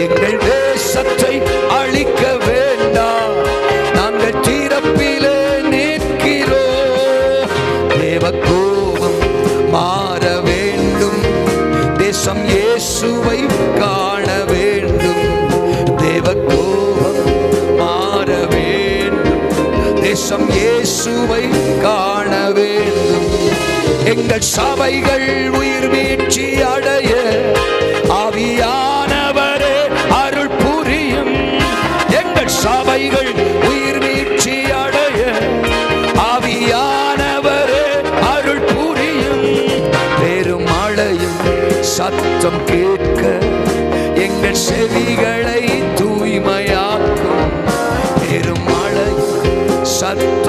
எங்கள் தேசத்தை அழிக்க வேண்டாம். நாங்கள் தீரப்பிலே நிற்கிறோம். தேவ கோபம் மாற வேண்டும். தேசம் இயேசுவை காண வேண்டும். தேவ கோபம் மாற வேண்டும். தேசம் இயேசுவை காண வேண்டும். எங்கள் சபைகள் உயிர் வீழ்ச்சி அடைய எங்கள் உயிர் மீட்சி அடைய. ஆவியானவரே அருள் புரியும். பெரும் மழையும் சத்தம் கேட்க எங்கள் செவிகளை தூய்மையாக்கும். பெரும் மழையும் சத்தம்